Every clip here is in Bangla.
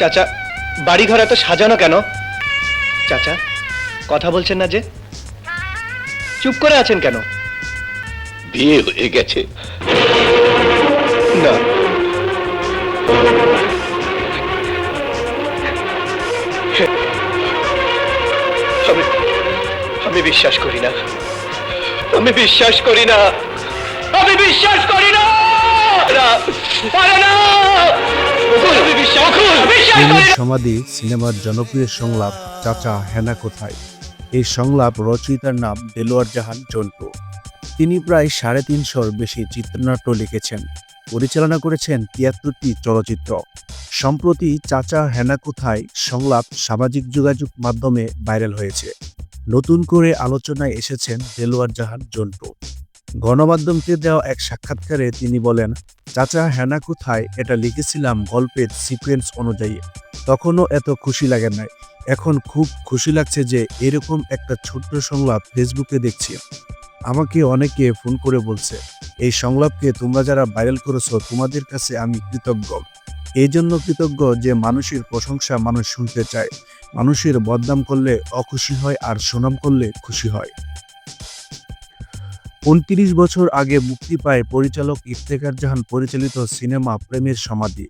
চাচা বাড়িঘর এত সাজানো কেন? চাচা কথা বলছেন না যে? চুপ করে আছেন কেন? বিয়ে হয়ে গেছে। না। আমি আমি বিশ্বাস করি না। আমি বিশ্বাস করি না। আমি বিশ্বাস করি না। না, প্রেমের সমাধি সিনেমার জনপ্রিয় সংলাপ, চাচা হেনা কোথায়? এই সংলাপ রচয়িতার নাম দেলোয়ার জাহান জন্টু। তিনি প্রায় সাড়ে তিনশোর বেশি চিত্রনাট্য লিখেছেন, পরিচালনা করেছেন তিয়াত্তরটি চলচ্চিত্র। সম্প্রতি চাচা হেনা কোথায় সংলাপ সামাজিক যোগাযোগ মাধ্যমে ভাইরাল হয়েছে। নতুন করে আলোচনায় এসেছেন দেলোয়ার জাহান জন্টু। গণমাধ্যমকে দেওয়া এক সাক্ষাৎকারে তিনি বলেন, চাচা হেনা কোথায়? এটা লিখেছিলাম গল্পের সিকোয়েন্স অনুযায়ী। তখনও এত খুশি লাগে নাই। এখন খুব খুশি লাগছে যে এরকম একটা ছোট্ট সংলাপ ফেসবুকে দেখছি। আমাকে অনেকে ফোন করে বলছে, এই সংলাপকে তোমরা যারা ভাইরাল করেছ, তোমাদের কাছে আমি কৃতজ্ঞ। এই জন্য কৃতজ্ঞ যে মানুষের প্রশংসা মানুষ শুনতে চায়। মানুষের বদনাম করলে অখুশি হয় আর সুনাম করলে খুশি হয়। উনত্রিশ বছর আগে মুক্তি পায় পরিচালক ইফতেখার জাহান পরিচালিত সিনেমা প্রেমের সমাধি।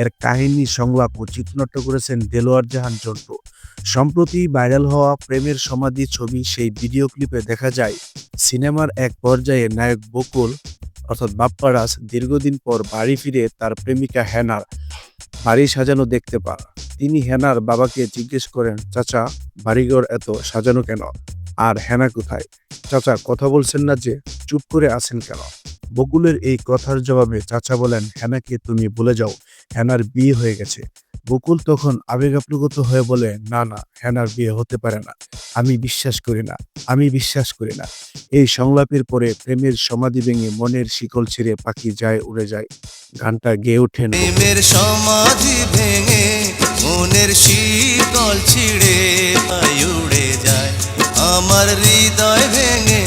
এর কাহিনী, সংলাপ ও চিত্রনাট্য করেছেন দেলোয়ার জাহান জন্টু সম্প্রতি ভাইরাল হওয়া প্রেমের সমাধি ছবি সেই ভিডিও ক্লিপে দেখা যায়, সিনেমার এক পর্যায়ে নায়ক বকুল, অর্থাৎ বাপ্পারাজ, দীর্ঘদিন পর বাড়ি ফিরে তার প্রেমিকা হেনার বাড়ি সাজানো দেখতে পান। তিনি হেনার বাবাকে জিজ্ঞেস করেন, চাচা, বাড়িঘর এত সাজানো কেন? আর হেনা কোথায়? চাচা, কথা বলছেন না যে, চুপ করে আছেন কেন? বকুলের এই কথার জবাবে চাচা বলেন, হেনাকে তুমি ভুলে যাও, হেনার বিয়ে হয়ে গেছে। বকুল তখন আবেগাপ্লুগত হয়ে বলে, না না, হেনার বিয়ে হতে পারে না। আমি বিশ্বাস করি না, আমি বিশ্বাস করি না। এই সংলাপের পরে প্রেমের সমাধি ভেঙে মনের শিকল ছিঁড়ে পাখি যায়, উড়ে যায়। গানটা গেয়ে ওঠেন প্রেমের সমাধি ভেঙে মনের শীতল ছিঁড়ে আয় আমার হৃদয় ভেঙে